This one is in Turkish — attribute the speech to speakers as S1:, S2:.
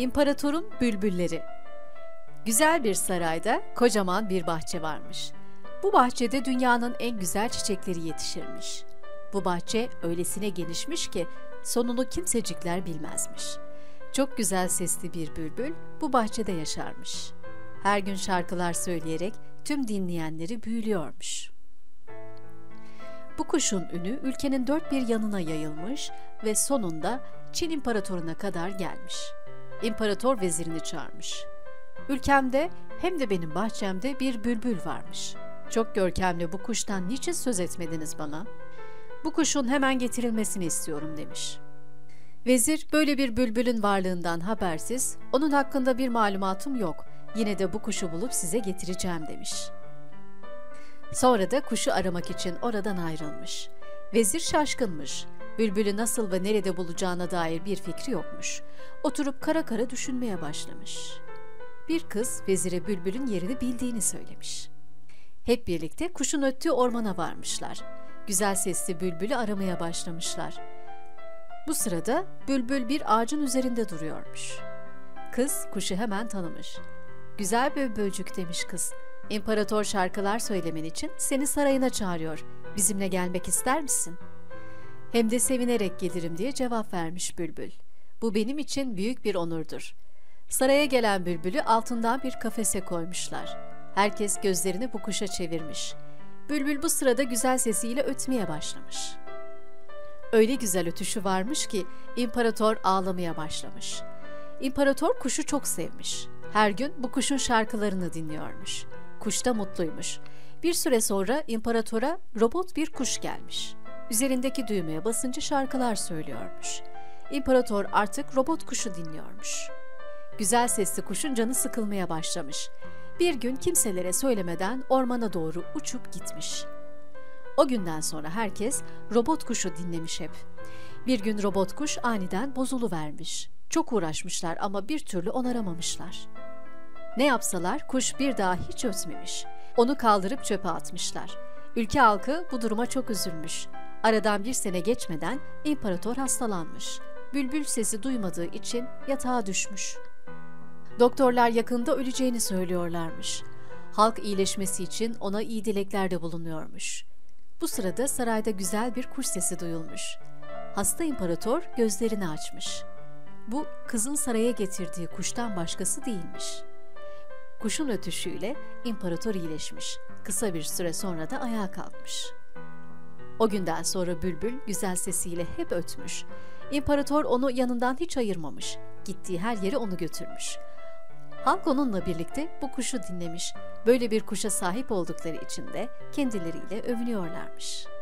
S1: İmparatorun Bülbülleri Güzel bir sarayda kocaman bir bahçe varmış. Bu bahçede dünyanın en güzel çiçekleri yetişirmiş. Bu bahçe öylesine genişmiş ki sonunu kimsecikler bilmezmiş. Çok güzel sesli bir bülbül bu bahçede yaşarmış. Her gün şarkılar söyleyerek tüm dinleyenleri büyülüyormuş. Bu kuşun ünü ülkenin dört bir yanına yayılmış ve sonunda Çin İmparatoruna kadar gelmiş. İmparator vezirini çağırmış. Ülkemde hem de benim bahçemde bir bülbül varmış. Çok görkemli bu kuştan niçin söz etmediniz bana? Bu kuşun hemen getirilmesini istiyorum demiş. Vezir böyle bir bülbülün varlığından habersiz, onun hakkında bir malumatım yok. Yine de bu kuşu bulup size getireceğim demiş. Sonra da kuşu aramak için oradan ayrılmış. Vezir şaşkınmış. Bülbülü nasıl ve nerede bulacağına dair bir fikri yokmuş. Oturup kara kara düşünmeye başlamış. Bir kız vezire bülbülün yerini bildiğini söylemiş. Hep birlikte kuşun öttüğü ormana varmışlar. Güzel sesli bülbülü aramaya başlamışlar. Bu sırada bülbül bir ağacın üzerinde duruyormuş. Kız kuşu hemen tanımış. Güzel bülbülcük demiş kız. İmparator şarkılar söylemen için seni sarayına çağırıyor. Bizimle gelmek ister misin? Hem de sevinerek gelirim diye cevap vermiş bülbül. Bu benim için büyük bir onurdur. Saraya gelen bülbülü altından bir kafese koymuşlar. Herkes gözlerini bu kuşa çevirmiş. Bülbül bu sırada güzel sesiyle ötmeye başlamış. Öyle güzel ötüşü varmış ki imparator ağlamaya başlamış. İmparator kuşu çok sevmiş. Her gün bu kuşun şarkılarını dinliyormuş. Kuş da mutluymuş. Bir süre sonra imparatora robot bir kuş gelmiş. Üzerindeki düğmeye basınca şarkılar söylüyormuş. İmparator artık robot kuşu dinliyormuş. Güzel sesli kuşun canı sıkılmaya başlamış. Bir gün kimselere söylemeden ormana doğru uçup gitmiş. O günden sonra herkes robot kuşu dinlemiş hep. Bir gün robot kuş aniden bozulu vermiş. Çok uğraşmışlar ama bir türlü onaramamışlar. Ne yapsalar kuş bir daha hiç ötmemiş. Onu kaldırıp çöpe atmışlar. Ülke halkı bu duruma çok üzülmüş. Aradan bir sene geçmeden imparator hastalanmış. Bülbül sesi duymadığı için yatağa düşmüş. Doktorlar yakında öleceğini söylüyorlarmış. Halk iyileşmesi için ona iyi dileklerde bulunuyormuş. Bu sırada sarayda güzel bir kuş sesi duyulmuş. Hasta imparator gözlerini açmış. Bu kızın saraya getirdiği kuştan başkası değilmiş.'' Kuşun ötüşüyle imparator iyileşmiş. Kısa bir süre sonra da ayağa kalkmış. O günden sonra bülbül güzel sesiyle hep ötmüş. İmparator onu yanından hiç ayırmamış. Gittiği her yere onu götürmüş. Halk onunla birlikte bu kuşu dinlemiş. Böyle bir kuşa sahip oldukları için de kendileriyle övünüyorlarmış.''